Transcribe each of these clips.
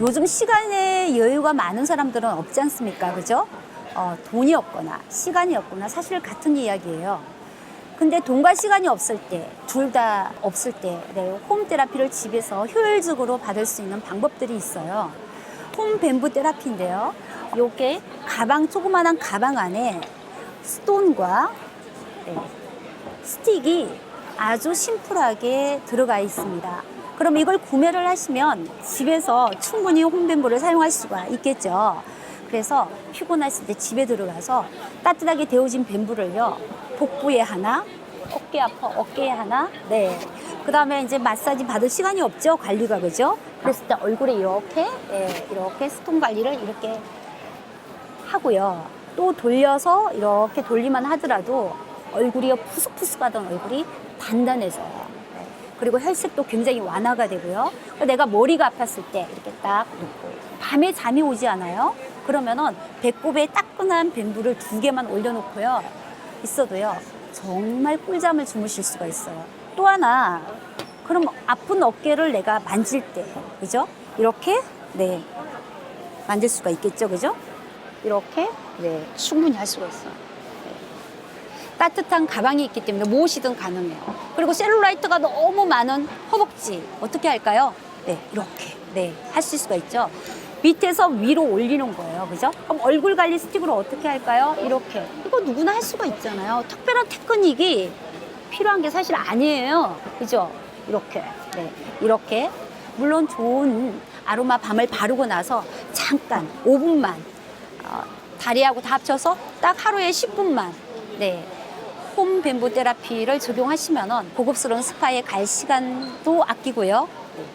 요즘 시간에 여유가 많은 사람들은 없지 않습니까? 그죠? 어, 돈이 없거나 시간이 없거나 사실 같은 이야기예요. 근데 돈과 시간이 없을 때, 둘 다 없을 때, 네, 홈 테라피를 집에서 효율적으로 받을 수 있는 방법들이 있어요. 홈 뱀부 테라피인데요. 요게 가방, 조그만한 가방 안에 스톤과 네, 스틱이 아주 심플하게 들어가 있습니다. 그럼 이걸 구매를 하시면 집에서 충분히 홈뱀부를 사용할 수가 있겠죠. 그래서 피곤했을 때 집에 들어가서 따뜻하게 데워진 뱀부를요, 복부에 하나, 어깨 아파 어깨에 하나, 네. 그 다음에 이제 마사지 받을 시간이 없죠, 관리가 그죠? 그랬을 때 얼굴에 이렇게, 네, 이렇게 스톤 관리를 이렇게 하고요. 또 돌려서 이렇게 돌리만 하더라도 얼굴이 푸석푸석하던 얼굴이 단단해져요. 네. 그리고 혈색도 굉장히 완화가 되고요. 내가 머리가 아팠을 때 이렇게 딱 놓고 밤에 잠이 오지 않아요? 그러면은 배꼽에 따끈한 뱀부를 두 개만 올려놓고요. 있어도요. 정말 꿀잠을 주무실 수가 있어요. 또 하나, 그럼 아픈 어깨를 내가 만질 때, 그죠? 이렇게, 네. 만질 수가 있겠죠, 그죠? 이렇게, 네. 충분히 할 수가 있어요. 네. 따뜻한 가방이 있기 때문에 무엇이든 가능해요. 그리고 셀룰라이트가 너무 많은 허벅지, 어떻게 할까요? 네, 이렇게, 네. 하실 수가 있죠. 밑에서 위로 올리는 거예요. 그죠? 그럼 얼굴 관리 스틱으로 어떻게 할까요? 이렇게. 이거 누구나 할 수가 있잖아요. 특별한 테크닉이 필요한 게 사실 아니에요. 그죠? 이렇게. 네. 이렇게. 물론 좋은 아로마 밤을 바르고 나서 잠깐 5분만 어, 다리하고 다 합쳐서 딱 하루에 10분만 네. 홈 뱀부 테라피를 적용하시면 고급스러운 스파에 갈 시간도 아끼고요.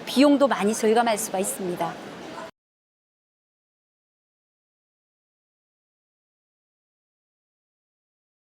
비용도 많이 절감할 수가 있습니다.